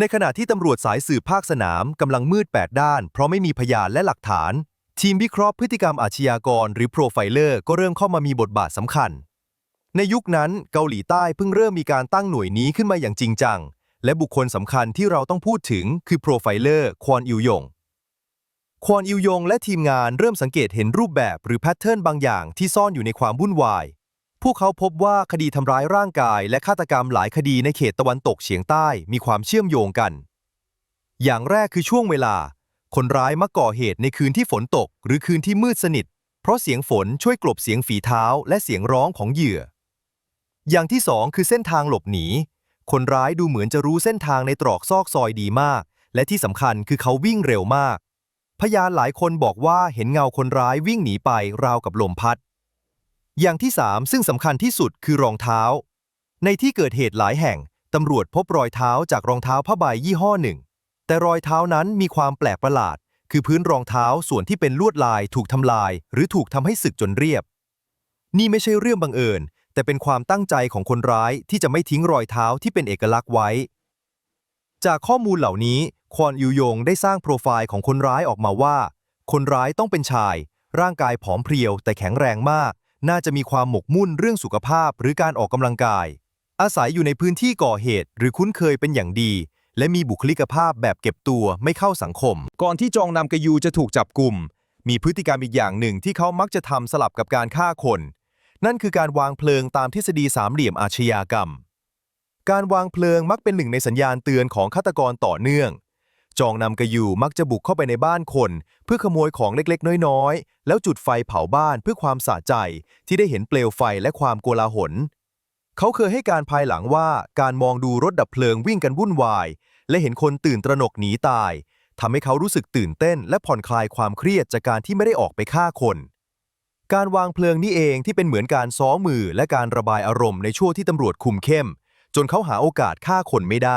ในขณะที่ตำรวจสายสืบภาคสนามกำลังมืด8ด้าน เพราะไม่มีพยานและหลักฐาน ทีมวิเคราะห์พฤติกรรมอาชญากรหรือโปรไฟเลอร์ก็เริ่มเข้ามามีบทบาทสำคัญ ในยุคนั้นเกาหลีใต้เพิ่งเริ่มมีการตั้งหน่วยนี้ขึ้นมาอย่างจริงจัง และบุคคลสำคัญที่เราต้องพูดถึงคือโปรไฟเลอร์ควอนอิวยงควอนอิวยงและทีมงานเริ่มสังเกตเห็นรูปแบบหรือแพทเทิร์นบางอย่างที่ซ่อนอยู่ในความวุ่นวาย พวกเขาพบว่าคดีทำร้ายร่างกายและฆาตกรรมหลายคดีในเขตตะวันตกเฉียงใต้มีความเชื่อมโยงกัน อย่างแรกคือช่วงเวลา คนร้ายมักก่อเหตุในคืนที่ฝนตก หรือคืนที่มืดสนิท เพราะเสียงฝนช่วยกลบเสียงฝีเท้าและเสียงร้องของเหยื่อ อย่างที่สองคือเส้นทางหลบหนี คนร้ายดูเหมือนจะรู้เส้นทางในตรอกซอกซอยดีมาก และที่สำคัญคือเขาวิ่งเร็วมาก พยานหลายคนบอกว่าเห็นเงาคนร้ายวิ่งหนีไปราวกับลมพัด อย่างที่ 3 ซึ่งสำคัญที่สุดคือรองเท้า ในที่เกิดเหตุหลายแห่งตำรวจพบรอยเท้าจากรองเท้าผ้าใบยี่ห้อหนึ่ง แต่รอยเท้านั้นมีความแปลกประหลาด คือพื้นรองเท้าส่วนที่เป็นลวดลายถูกทำลาย หรือถูกทำให้สึกจนเรียบ นี่ไม่ใช่เรื่องบังเอิญ แต่เป็นความตั้งใจของคนร้ายที่จะไม่ทิ้งรอยเท้าที่เป็นเอกลักษณ์ไว้ จากข้อมูลเหล่านี้ ควอนยูยงได้สร้างโปรไฟล์ของคนร้ายออกมาว่า คนร้ายต้องเป็นชาย ร่างกายผอมเพรียวแต่แข็งแรงมาก น่าจะมีความหมกมุ่นเรื่องสุขภาพหรือการออกกำลังกาย อาศัยอยู่ในพื้นที่ก่อเหตุ หรือคุ้นเคยเป็นอย่างดี และมีบุคลิกภาพแบบเก็บตัวไม่เข้าสังคม ก่อนที่จองนำกยูจะถูกจับกลุ่ม มีพฤติกรรมอีกอย่างหนึ่งที่เขามักจะทำสลับกับการฆ่าคน นั่นคือการวางเพลิงตามทฤษฎีสามเหลี่ยมอาชญากรรม การวางเพลิงมักเป็นหนึ่งในสัญญาณเตือนของฆาตกรต่อเนื่อง จองนำกระยูมักจะบุกเข้าไปในบ้านคน เพื่อขโมยของเล็กๆ น้อยๆ แล้วจุดไฟเผาบ้านเพื่อความสะใจ ที่ได้เห็นเปลวไฟและความโกลาหล เขาเคยให้การภายหลังว่าการมองดูรถดับเพลิงวิ่งกันวุ่นวาย และเห็นคนตื่นตระหนกหนีตายทำให้เขารู้สึกตื่นเต้น และผ่อนคลายความเครียดจากการที่ไม่ได้ออกไปฆ่าคนการวางเพลิงนี่เองที่เป็นเหมือนการซ้อมมือและการระบายอารมณ์ในช่วงที่ตำรวจคุมเข้ม จนเขาหาโอกาสฆ่าคนไม่ได้